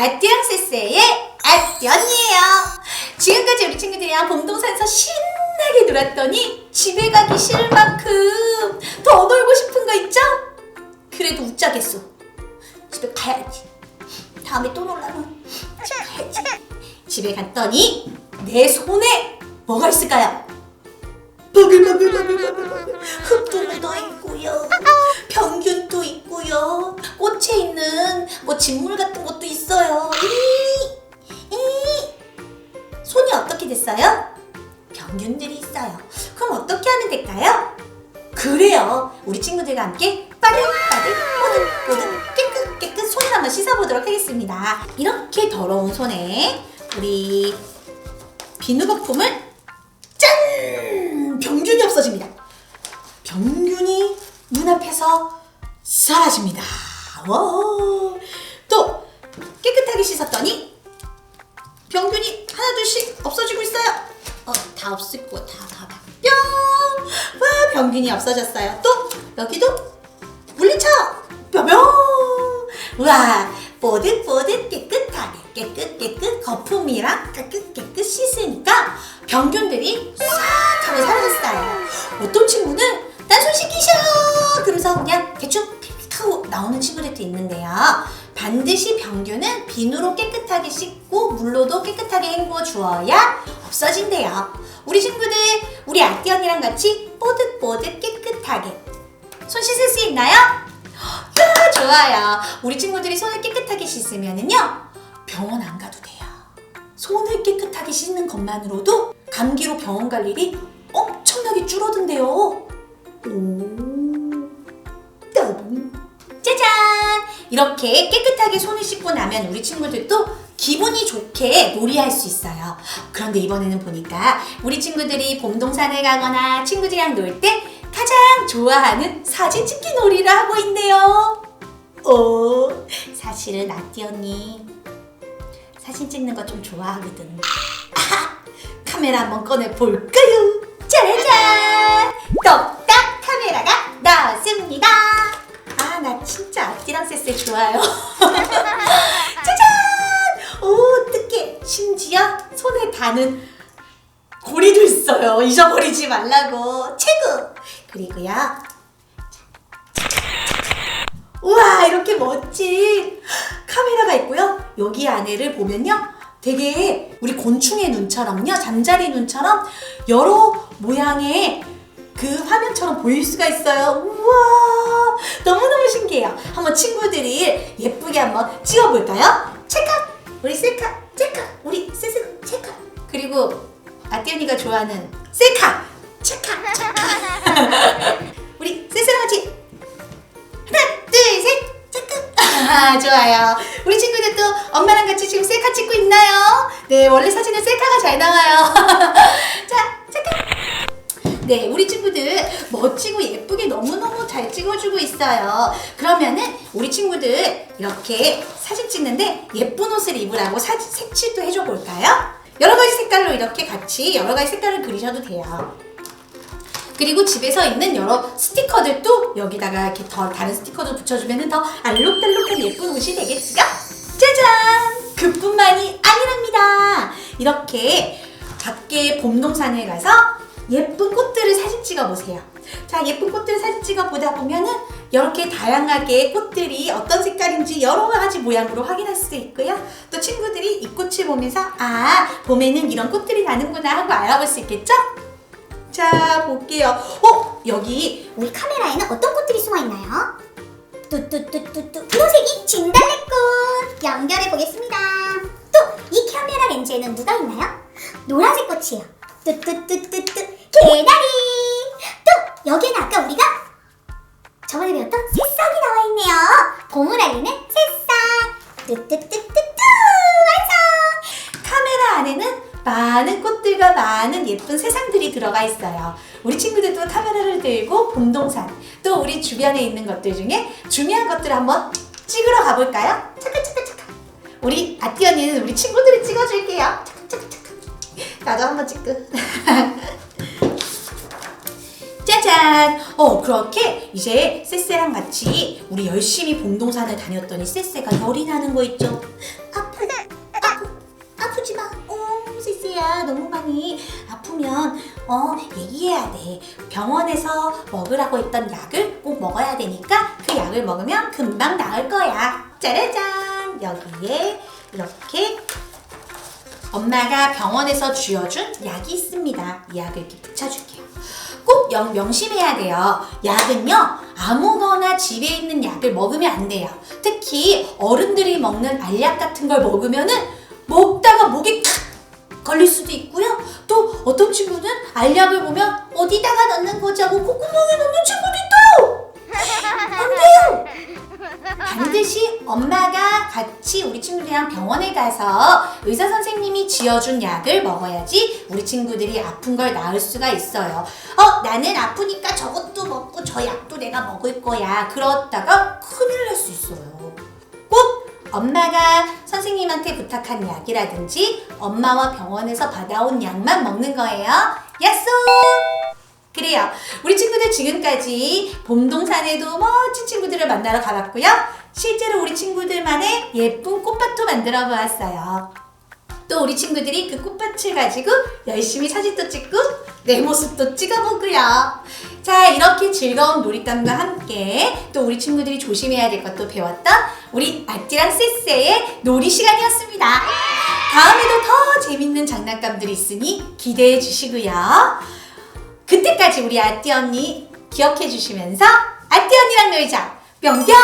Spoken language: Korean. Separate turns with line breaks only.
아띠랑 쎄쎄의 아띠 언니예요. 지금까지 우리 친구들이랑 봄동산에서 신나게 놀았더니 집에 가기 싫을 만큼 더 놀고 싶은 거 있죠? 그래도 웃자겠어. 집에 가야지. 다음에 또 놀라면 가야지. 집에 갔더니 내 손에 뭐가 있을까요? 바글바글바글바글 흙도 묻어 있고요. 병균 도 있고요. 꽃에 있는 뭐 진물 같은 것도 있어요. 손이 어떻게 됐어요? 병균들이 있어요. 그럼 어떻게 하면 될까요? 그래요. 우리 친구들과 함께 빠들빠들 뽀득뽀득 깨끗 깨끗 손을 한번 씻어보도록 하겠습니다. 이렇게 더러운 손에 우리 비누 거품을 짠! 병균이 없어집니다. 병균이 눈앞에서 사라집니다. 와. 또 깨끗하게 씻었더니 병균이 하나 둘씩 없어지고 있어요. 어, 다 없었고 다 봐봐. 뿅! 와, 병균이 없어졌어요. 또 여기도 물리쳐. 뿅뿅! 와, 뽀득뽀득 깨끗하게 깨끗 깨끗 거품이랑 깨끗 깨끗 씻으니까 병균들이 싹 하고 사라졌어요. 어떤 친구는 난 손 씻기셔! 나오는 친구들도 있는데요. 반드시 병균은 비누로 깨끗하게 씻고 물로도 깨끗하게 헹구어 주어야 없어진대요. 우리 친구들, 우리 아띠 언니랑 같이 뽀득뽀득 깨끗하게 손 씻을 수 있나요? 야, 좋아요. 우리 친구들이 손을 깨끗하게 씻으면은요, 병원 안 가도 돼요. 손을 깨끗하게 씻는 것만으로도 감기로 병원 갈 일이 엄청나게 줄어든대요. 오, 이렇게 깨끗하게 손을 씻고 나면 우리 친구들도 기분이 좋게 놀이할 수 있어요. 그런데 이번에는 보니까 우리 친구들이 봄동산에 가거나 친구들이랑 놀 때 가장 좋아하는 사진 찍기 놀이를 하고 있네요. 오, 사실은 아띠 언니 사진 찍는 거 좀 좋아하거든. 아하, 카메라 한번 꺼내 볼까요? 닿는 고리도 있어요. 잊어버리지 말라고. 최고! 그리고요. 우와, 이렇게 멋진 카메라가 있고요. 여기 안에를 보면요. 되게 우리 곤충의 눈처럼요. 잠자리 눈처럼 여러 모양의 그 화면처럼 보일 수가 있어요. 우와, 너무너무 신기해요. 한번 친구들이 예쁘게 한번 찍어볼까요? 좋아하는 셀카! 찰칵! 찰칵! 우리 세스랑 같이 하나, 둘, 셋, 찰칵! 아, 좋아요. 우리 친구들도 엄마랑 같이 지금 셀카 찍고 있나요? 네, 원래 사진은 셀카가 잘 나와요. 자, 찰칵! 네, 우리 친구들 멋지고 예쁘게 너무너무 잘 찍어주고 있어요. 그러면은 우리 친구들 이렇게 사진 찍는데 예쁜 옷을 입으라고 사진 색칠도 해줘 볼까요? 여러 가지 색깔로 이렇게 같이 여러 가지 색깔을 그리셔도 돼요. 그리고 집에서 있는 여러 스티커들도 여기다가 이렇게 더 다른 스티커도 붙여주면 더 알록달록한 예쁜 옷이 되겠죠? 짜잔! 그뿐만이 아니랍니다. 이렇게 밖에 봄동산에 가서 예쁜 꽃들을 사진 찍어 보세요. 자, 예쁜 꽃들 사진 찍어 보다 보면은 이렇게 다양하게 꽃들이 어떤 색깔인지 여러 가지 모양으로 확인할 수 있고요. 또 친구들이 이 꽃을 보면서 아, 봄에는 이런 꽃들이 나는구나 하고 알아볼 수 있겠죠? 자, 볼게요. 어, 여기
우리 카메라에는 어떤 꽃들이 숨어 있나요? 뚜뚜뚜뚜뚜 분홍색이 진달래꽃 연결해 보겠습니다. 또 이 카메라 렌즈에는 누가 있나요? 노란색 꽃이에요. 뚜뚜뚜뚜뚜 개다리. 또 여기에는 아까 우리가 저번에 배웠던 새싹이 나와 있네요. 봄을 알리는 새싹. 뚜뚜뚜뚜뚜 완성.
카메라 안에는 많은 꽃들과 많은 예쁜 세상들이 들어가 있어요. 우리 친구들도 카메라를 들고 봄동산, 또 우리 주변에 있는 것들 중에 중요한 것들을 한번 찍으러 가볼까요? 잠깐, 잠깐, 잠깐. 우리 아띠 언니는 우리 친구들이 찍어줄게요. 잠깐, 잠깐, 잠깐. 나도 한번 찍고. 짜잔! 어, 그렇게 이제 쎄쎄랑 같이 우리 열심히 봄동산을 다녔더니 쎄쎄가 열이 나는 거 있죠? 아파. 아프지 마. 어, 쎄쎄야. 너무 많이 아프면 어 얘기해야 돼. 병원에서 먹으라고 했던 약을 꼭 먹어야 되니까 그 약을 먹으면 금방 나을 거야. 짜라잔. 여기에 이렇게 엄마가 병원에서 쥐어준 약이 있습니다. 이 약을 이렇게 붙여줄게요. 꼭 영, 명심해야 돼요. 약은요, 아무거나 집에 있는 약을 먹으면 안 돼요. 특히 어른들이 먹는 알약 같은 걸 먹으면은 먹다가 목에 탁 걸릴 수도 있고요. 또 어떤 친구는 알약을 보면 어디다가 넣는 거지 하고 콧구멍에 넣는 친구도 있어요. 안 돼요. 반드시 엄마가 같이 우리 친구들이랑 병원에 가서 의사 선생님이 지어준 약을 먹어야지 우리 친구들이 아픈 걸 나을 수가 있어요. 어, 나는 아프니까 저것도 먹고 저 약도 내가 먹을 거야. 그러다가 큰일 날 수 있어요. 꼭 엄마가 선생님한테 부탁한 약이라든지 엄마와 병원에서 받아온 약만 먹는 거예요. 약속! 그래요. 우리 친구들 지금까지 봄동산에도 멋진 친구들을 만나러 가봤고요. 실제로 우리 친구들만의 예쁜 꽃밭도 만들어 보았어요. 또 우리 친구들이 그 꽃밭을 가지고 열심히 사진도 찍고 내 모습도 찍어보고요. 자, 이렇게 즐거운 놀잇감과 함께 또 우리 친구들이 조심해야 될 것도 배웠던 우리 아띠랑 쎄쎄의 놀이 시간이었습니다. 다음에도 더 재밌는 장난감들이 있으니 기대해 주시고요. 그때까지 우리 아띠 언니 기억해 주시면서 아띠 언니랑 놀자. 뿅뿅!